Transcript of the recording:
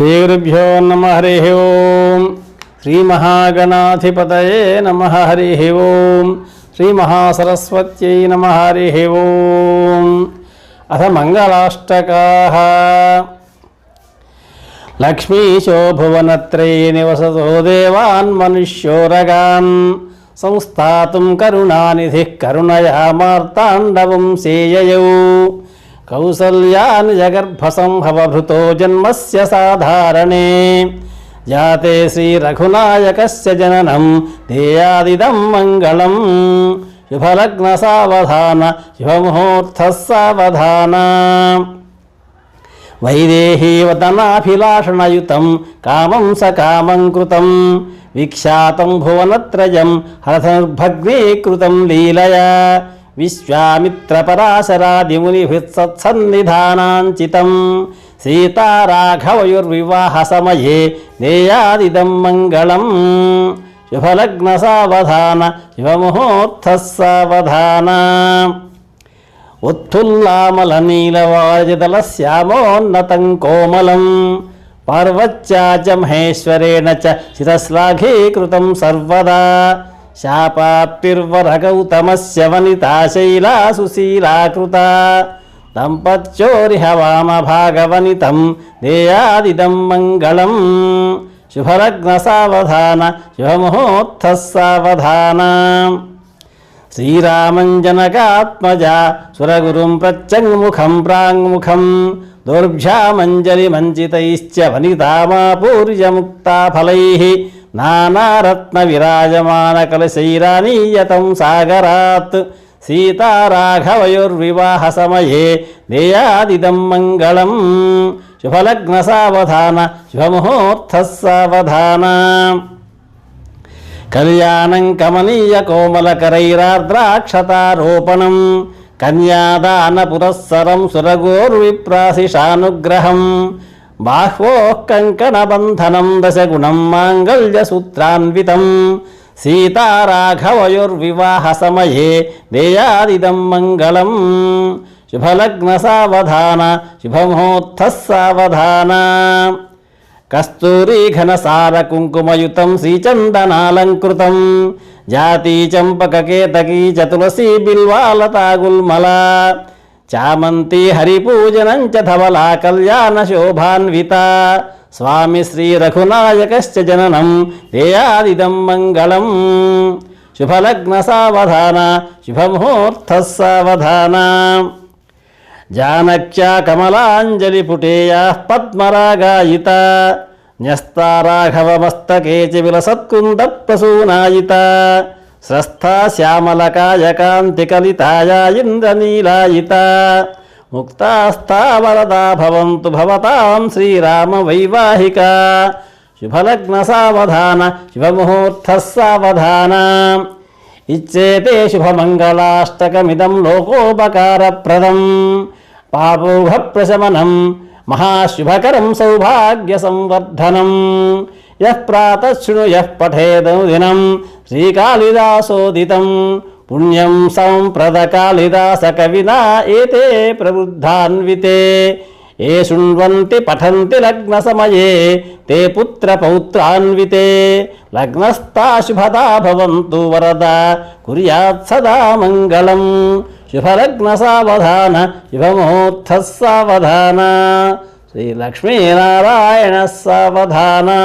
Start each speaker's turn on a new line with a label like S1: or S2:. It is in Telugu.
S1: శ్రీగురుభ్యో నమ హరి ఓం శ్రీ మహాగణాధిపతయే నమ హరి ఓం శ్రీ మహాసరస్వత్యై నమ హరి ఓం అథ మంగళాష్టకా లక్ష్మీశో భువనత్రయీ నివసతో దేవాన్ మనుష్యోరగాన్ సంస్థాతుం కరుణానిధి కరుణయా మార్తాండవం సేయయౌ కౌసల్యాన్ జగర్భసంభవభృతో జన్మస్య సాధారణే. జాతే శ్రీరఘునాయకస్య జననం దేయాదిదం మంగళం. శుభలగ్న సావధాన శుభముహూర్త సావధాన. వైదేహీవదనాభిలాషణయుతం కామం సకామం కృతం. విఖ్యాతం భువనత్రయం హరధనుర్భగ్నీకృతం లీలయా. విశ్వామిత్రపరాశరాదిమునిభిత్సత్సన్నిధానాంచితం సీతారాఘవయుర్వివాహసమయే నేయాదిదం మంగళం శుభలగ్న సావధాన శుభముహూర్త సావధాన उत्थुल्लामलनीलवाजदलश्यामोन्नतं कोमलं पार्वत्या च महेश्वरेण च शिरश्लाघीकृतं सर्वदा శాపాప్తిర్వరగౌతమశవనితాశైలా సుశీలాకృత. దంపత్యోరిహ వామభాగవనితం దేయాదిదం మంగళం. శుభలగ్న సావధాన శుభముహూర్త సావధాన శ్రీరామంజనకాత్మజ సురగురుం ప్రత్యంగ్ముఖం ప్రాంగ్ముఖం. దౌర్భ్యామంజలి మంచితైశ్చ వనితామాపూర్యముక్తాఫలై. నానారత్న విరాజమాన కలశైరానీయతం సాగరాత్. సీతారాఘవయోర్వివాహసమయే దేయాదిదం మంగళం. శుభలగ్న శుభలగ్నసావధాన శుభముహూర్త సావధాన. కళ్యాణం కమనీయ కోమలకరైరార్ద్రాక్షతారోపణం. కన్యాదాన పురస్సరం సురగోర్విప్రాశిషానుగ్రహం. బాహ్వోః కంకణబంధనం దశగుణం మాంగళ్యసూత్రాన్వితం. సీతారాఘవయోర్వివాహసమయే దేయాదిదం మంగళం. శుభలగ్న శుభలగ్నసావధాన శుభముహూర్త సావధాన కస్తూరీఘనసారకుంకుమయుతం శ్రీచందనాలంకృతం. జాతీ చంపకకేతకీ చతులసీ తులసీ బిల్వాలతాగుల్మల. చామంతి హరిపూజనం చ ధవలా కళ్యాణ శోభాన్విత. స్వామి శ్రీ రఘునాయకశ్చ జననం దేయాదిదం మంగళం. శుభలగ్న సావధాన శుభముహూర్త సావధాన. జానక్యా కమలాంజలిపుటేయా పద్మరాగాయిత. న్యస్తారాఘవమస్తకే చ విలసత్కుంద ప్రసూనాయిత. స్రస్థా శ్యామలకాయకాంతికలితాయా ఇంద్రనీలాయిత. ముక్తాస్తావరదా భవంతు భవతాం శ్రీరామ వైవాహిక శుభలగ్న సావధాన శుభముహూర్త సావధాన ఇచ్చేతే శుభమంగళాష్టకమిదం లోకోపకారప్రదం. పాపోభ ప్రశమనం మహాశుభకరం సౌభాగ్య సంవర్ధనం యఃప్రాతశృణు యః పఠేదం దినం శ్రీకాళిదాసోదితం పుణ్యం సంప్రద కాళిదాస కవినా ఏతే ప్రబుద్ధాన్వితే ఏ శృణ్వంతి పఠంతి లగ్న సమయే తే పుత్ర పౌత్రాన్వితే లగ్నస్థాశుభదా భవంతు వరద కుర్యాత్ సదా మంగళం శుభలగ్న సవధాన శుభమోత్థ సావధాన శ్రీలక్ష్మీనారాయణ సవధానా.